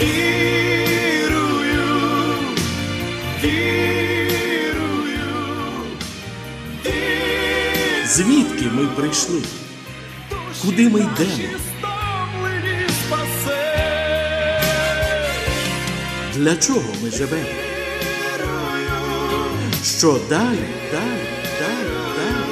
Вірую, вірую, вірую. Звідки ми прийшли? Куди ми йдемо? Для чого ми живемо? Що далі, далі, далі, далі?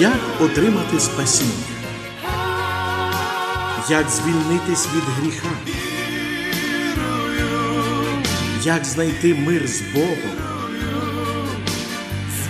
Як отримати спасіння? Як звільнитись від гріха? Як знайти мир з Богом?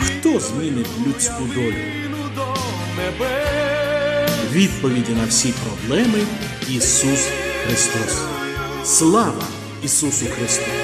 Хто змінить людську долю? Відповіді на всі проблеми Ісус Христос. Слава Ісусу Христу!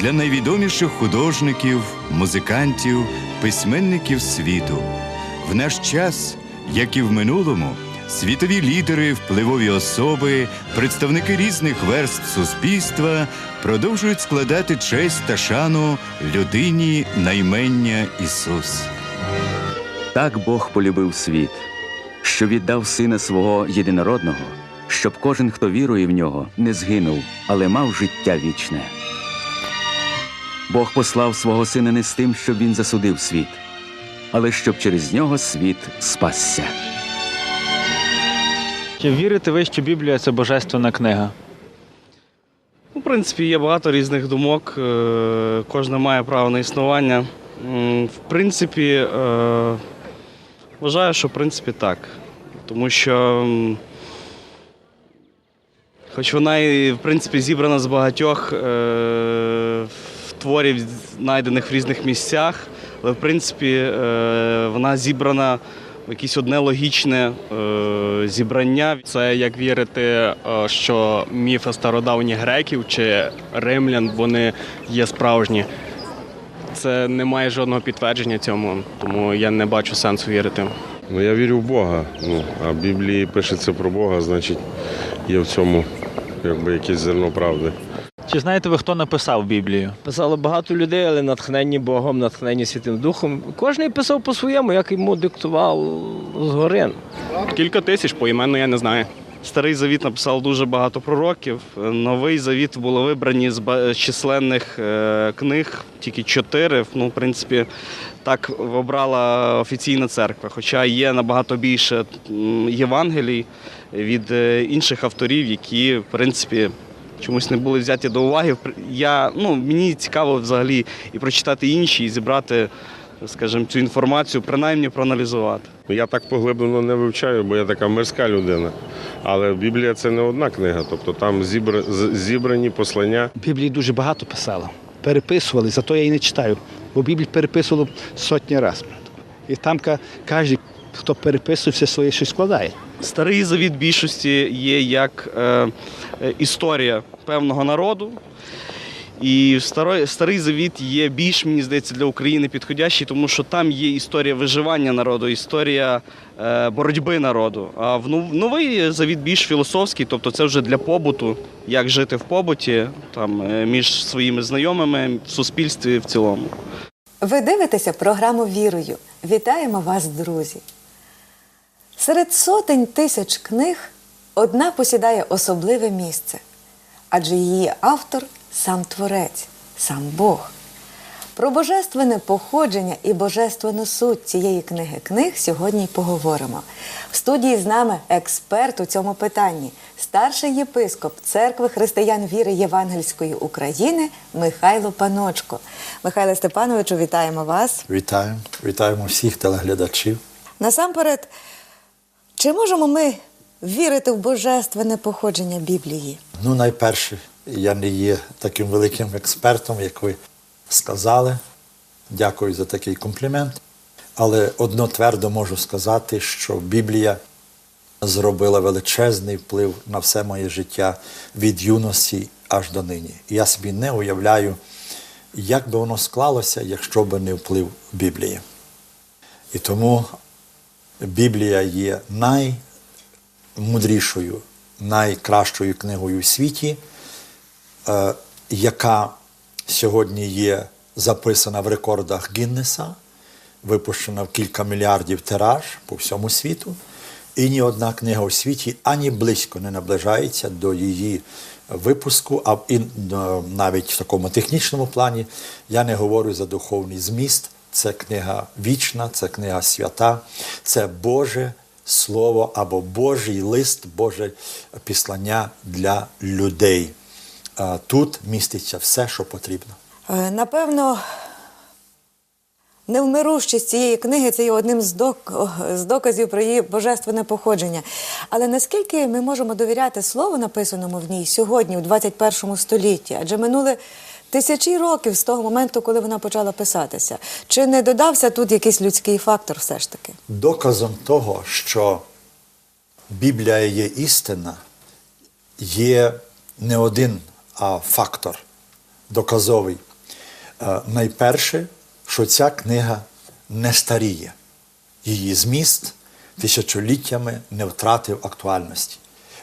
для найвідоміших художників, музикантів, письменників світу. В наш час, як і в минулому, світові лідери, впливові особи, представники різних верств суспільства продовжують складати честь та шану людині наймення Ісус. Так Бог полюбив світ, що віддав сина свого єдинородного, щоб кожен, хто вірує в нього, не згинув, але мав життя вічне. Бог послав свого сина не з тим, щоб він засудив світ, але щоб через нього світ спасся. Чи вірите ви, що Біблія це божественна книга? В принципі, є багато різних думок. е, Кожна має право на існування. В принципі, е, вважаю, що в принципі так. Тому що, хоч вона і в принципі зібрана з багатьох е, творів, знайдених в різних місцях, але в принципі е, вона зібрана в якесь одне логічне е, зібрання. Це як вірити, е, що міфи стародавніх греків чи римлян вони є справжні. Це не має жодного підтвердження цьому, тому я не бачу сенсу вірити. Ну, я вірю в Бога. Ну, а в Біблії пишеться про Бога, значить, є в цьому якби якесь зерно правди. Чи знаєте ви, хто написав Біблію? Писало багато людей, але натхненні Богом, натхненні Святим Духом. Кожен писав по-своєму, як йому диктував згори. Кілька тисяч поіменно я не знаю. Старий завіт написав дуже багато пророків. Новий завіт було вибрані з численних е, книг, тільки чотири. Ну, в принципі, так обрала офіційна церква. Хоча є набагато більше Євангелій від е, інших авторів, які, в принципі, чомусь не були взяті до уваги. Я, ну, мені цікаво взагалі і прочитати інші, і зібрати, скажімо, цю інформацію, принаймні проаналізувати. Я так поглиблено не вивчаю, бо я така мирська людина. Але Біблія це не одна книга, тобто там зібрані послання. Біблії дуже багато писало. Переписували, зато я і не читаю. Бо Біблію переписувало сотні разів. І там кожен, хто переписує, все своє щось складає. Старий завіт більшості є як е, е, історія певного народу. І старий, старий завіт є більш, мені здається, для України підходящий, тому що там є історія виживання народу, історія е, боротьби народу. А в нов- новий завіт більш філософський, тобто це вже для побуту, як жити в побуті, там, е, між своїми знайомими, в суспільстві в цілому. Ви дивитеся програму Вірою. Вітаємо вас, друзі! Серед сотень тисяч книг одна посідає особливе місце, адже її автор сам творець, сам Бог. Про божественне походження і божественну суть цієї книги книг сьогодні й поговоримо. В студії з нами експерт у цьому питанні, старший єпископ церкви християн віри Євангельської України Михайло Паночко. Михайло Степановичу, вітаємо вас. Вітаю, вітаємо всіх телеглядачів. Насамперед, чи можемо ми вірите в божественне походження Біблії? Ну, найперше, я не є таким великим експертом, як ви сказали. Дякую за такий комплімент. Але одно твердо можу сказати, що Біблія зробила величезний вплив на все моє життя від юності аж до нині. Я собі не уявляю, як би воно склалося, якщо б не вплив Біблії. І тому Біблія є наймудрішою, найкращою книгою у світі, е, яка сьогодні є записана в рекордах Гіннеса, випущена в кілька мільярдів тираж по всьому світу. І ні одна книга у світі ані близько не наближається до її випуску, а і, е, навіть в такому технічному плані я не говорю за духовний зміст. Це книга вічна, це книга свята, це Боже Слово або Божий лист, Боже післання для людей. Тут міститься все, що потрібно. Е, Напевно, невмирущість цієї книги це є одним з, док... з доказів про її божественне походження. Але наскільки ми можемо довіряти слову, написаному в ній сьогодні, у 21 столітті? Адже минули тисячі років з того моменту, коли вона почала писатися. Чи не додався тут якийсь людський фактор все ж таки? Доказом того, що Біблія є істина, є не один а фактор доказовий. Е, Найперше, що ця книга не старіє. Її зміст тисячоліттями не втратив актуальності.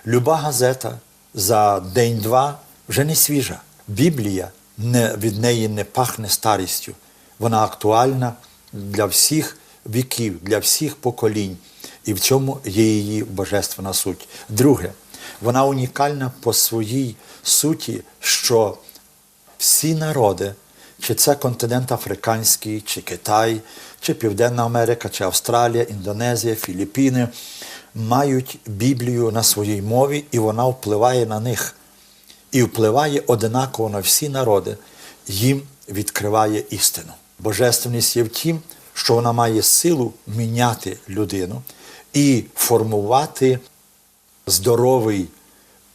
Люба газета за день-два вже не свіжа. Біблія не, від неї не пахне старістю. Вона актуальна для всіх віків, для всіх поколінь. І в цьому є її божественна суть. Друге, вона унікальна по своїй суті, що всі народи, чи це континент африканський, чи Китай, чи Південна Америка, чи Австралія, Індонезія, Філіппіни, мають Біблію на своїй мові, і вона впливає на них. І впливає одинаково на всі народи, їм відкриває істину. Божественність є в тім, що вона має силу міняти людину і формувати здоровий,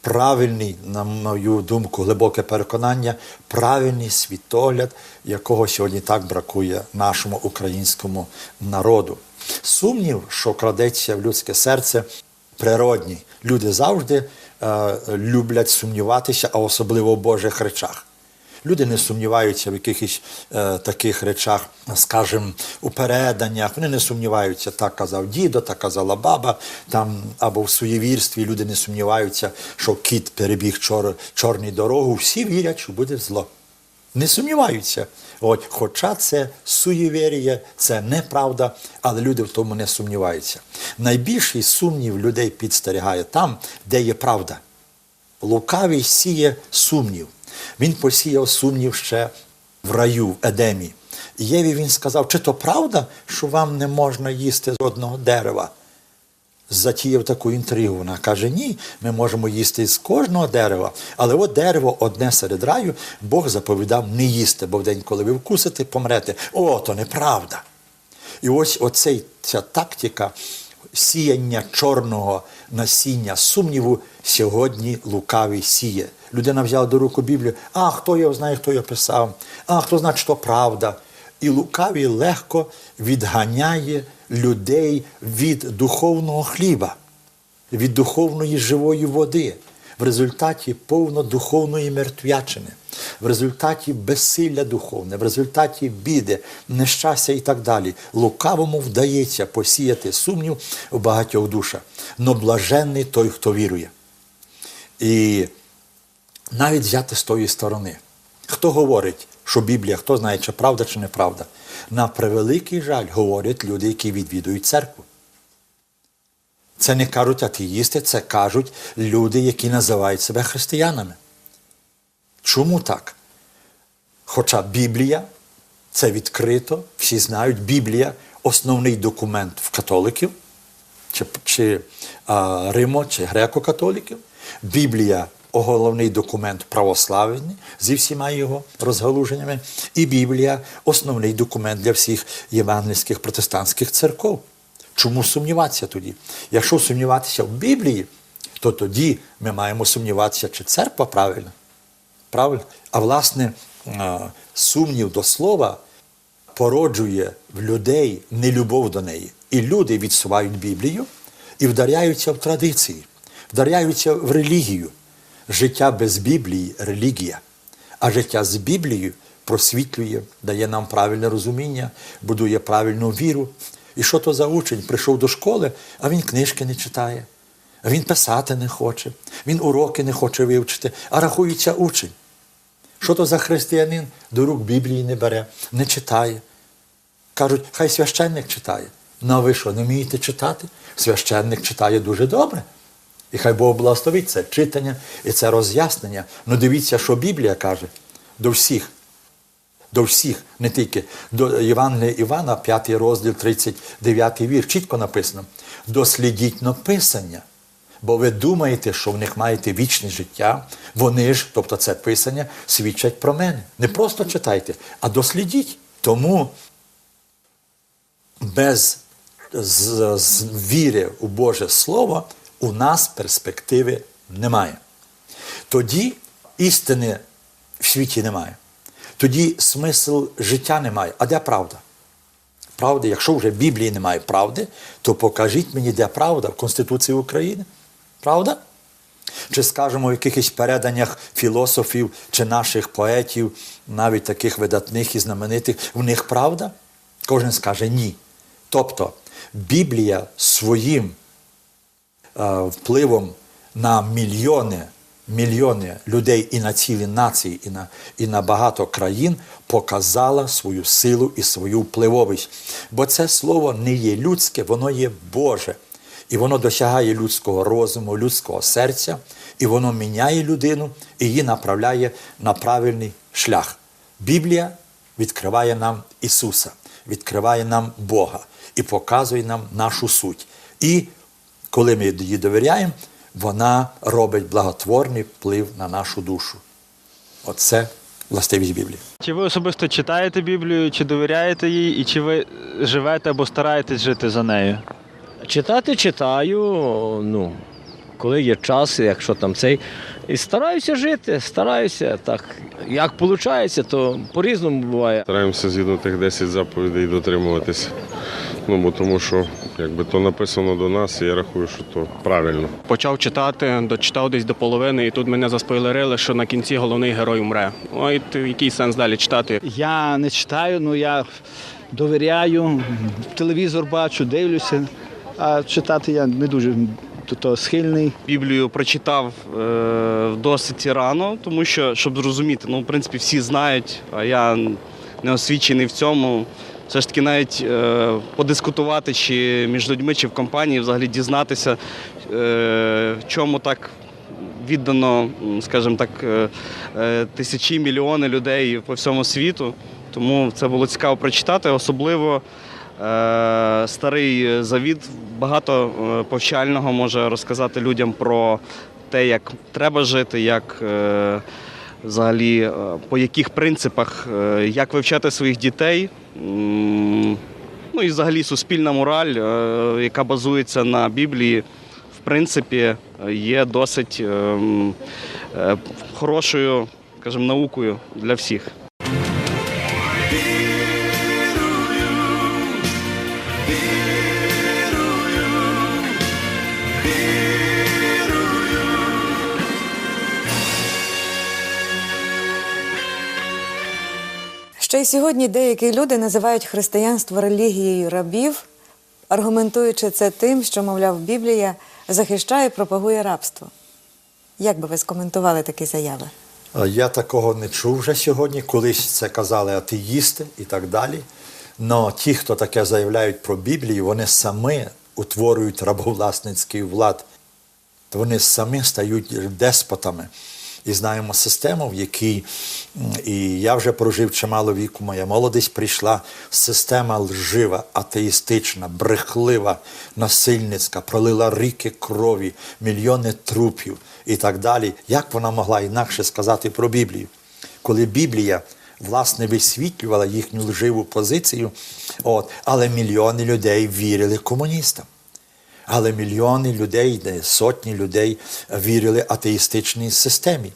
правильний, на мою думку, глибоке переконання, правильний світогляд, якого сьогодні так бракує нашому українському народу. Сумнів, що крадеться в людське серце, природній. Люди завжди е, люблять сумніватися, а особливо в Божих речах. Люди не сумніваються в якихось е, таких речах, скажімо, у переданнях. Вони не сумніваються, так казав дідо, так казала баба, там або в суєвірстві люди не сумніваються, що кіт перебіг чор, чорну дорогу. Всі вірять, що буде зло. Не сумніваються. От, хоча це суєвір'я, це неправда, але люди в тому не сумніваються. Найбільший сумнів людей підстерігає там, де є правда. Лукавий сіє сумнів. Він посіяв сумнів ще в раю, в Едемі. Єві він сказав, чи то правда, що вам не можна їсти з одного дерева? Затіяв таку інтригу. Вона каже: ні, ми можемо їсти з кожного дерева, але от дерево одне серед раю, Бог заповідав не їсти, бо в день, коли ви вкусите, помрете. О, то неправда. І ось оцей, ця тактика сіяння чорного насіння сумніву сьогодні лукавий сіє. Людина взяла до руку Біблію, а хто його знає, хто його писав, а хто знає, що правда. І лукавий легко відганяє людей від духовного хліба, від духовної живої води. В результаті повно духовної мертвячини, в результаті безсилля духовне, в результаті біди, нещастя і так далі. Лукавому вдається посіяти сумнів у багатьох душах. Но блаженний той, хто вірує. І навіть взяти з тої сторони. Хто говорить, що Біблія, хто знає, чи правда, чи неправда. На превеликий жаль говорять люди, які відвідують церкву. Це не кажуть атеїсти, це кажуть люди, які називають себе християнами. Чому так? Хоча Біблія це відкрито, всі знають, Біблія основний документ в католиків, чи, чи а, Римо, чи греко-католиків. Біблія головний документ православний зі всіма його розгалуженнями, і Біблія основний документ для всіх євангельських протестантських церков. Чому сумніватися тоді? Якщо сумніватися в Біблії, то тоді ми маємо сумніватися, чи церква правильна. Правильно? А власне, е, сумнів до слова породжує в людей нелюбов до неї. І люди відсувають Біблію і вдаряються в традиції, вдаряються в релігію. Життя без Біблії релігія, а життя з Біблією просвітлює, дає нам правильне розуміння, будує правильну віру. І що то за учень прийшов до школи, а він книжки не читає, а він писати не хоче, він уроки не хоче вивчити, а рахується учень. Що то за християнин до рук Біблії не бере, не читає. Кажуть, хай священник читає. Ну а ви що, не вмієте читати? Священник читає дуже добре. І хай Бог благословить це читання і це роз'яснення. Ну дивіться, що Біблія каже до всіх. До всіх, не тільки до Євангелія Івана, 5 розділ, 39 вір, чітко написано: дослідіть написання. Бо ви думаєте, що в них маєте вічне життя, вони ж, тобто це писання, свідчать про мене. Не просто читайте, а дослідіть. Тому без з, з віри у Боже Слово у нас перспективи немає. Тоді істини в світі немає. Тоді смисл життя немає. А де правда? Правда, якщо вже Біблії немає правди, то покажіть мені, де правда в Конституції України. Правда? Чи скажемо в якихось переданнях філософів чи наших поетів, навіть таких видатних і знаменитих, в них правда? Кожен скаже ні. Тобто Біблія своїм впливом на мільйони, мільйони людей і на цілі нації, і на, і на багато країн показала свою силу і свою впливовість. Бо це слово не є людське, воно є Боже. І воно досягає людського розуму, людського серця, і воно міняє людину і її направляє на правильний шлях. Біблія відкриває нам Ісуса, відкриває нам Бога і показує нам нашу суть. І коли ми її довіряємо, вона робить благотворний вплив на нашу душу. Оце властивість Біблії. Чи ви особисто читаєте Біблію, чи довіряєте їй, і чи ви живете або стараєтесь жити за нею? Читати читаю, ну, коли є час, якщо там цей. І стараюся жити, стараюся так. Як виходить, то по-різному буває. Стараємося згідно тих 10 заповідей дотримуватися. Ну, бо тому що якби то написано до нас, і я рахую, що то правильно. Почав читати, дочитав десь до половини, і тут мене заспойлерили, що на кінці головний герой умре. Ой, який сенс далі читати? Я не читаю, ну я довіряю, телевізор бачу, дивлюся, а читати я не дуже того схильний. Біблію прочитав е, досить рано, тому що, щоб зрозуміти, ну, в принципі, всі знають, а я не освічений в цьому. Все ж таки, навіть е, подискутувати чи між людьми, чи в компанії, взагалі дізнатися, е, чому так віддано, скажімо так, е, е, тисячі мільйони людей по всьому світу. Тому це було цікаво прочитати, особливо. Е, Старий завіт багато е, повчального може розказати людям про те, як треба жити, як е, взагалі по яких принципах, як вивчати своїх дітей. Ну і взагалі суспільна мораль, яка базується на Біблії, в принципі, є досить е, м, е, хорошою, скажімо, наукою для всіх. Ще й сьогодні деякі люди називають християнство релігією рабів, аргументуючи це тим, що, мовляв, Біблія захищає і пропагує рабство. Як би ви скоментували такі заяви? Я такого не чув вже сьогодні. Колись це казали атеїсти і так далі. Но ті, хто таке заявляють про Біблію, вони самі утворюють рабовласницький влад. Вони самі стають деспотами. І знаємо систему, в якій і я вже прожив чимало віку, моя молодість прийшла. Система лжива, атеїстична, брехлива, насильницька, пролила ріки крові, мільйони трупів і так далі. Як вона могла інакше сказати про Біблію? Коли Біблія власне висвітлювала їхню лживу позицію. От, але мільйони людей вірили комуністам. Але мільйони людей, де сотні людей вірили атеїстичній системі.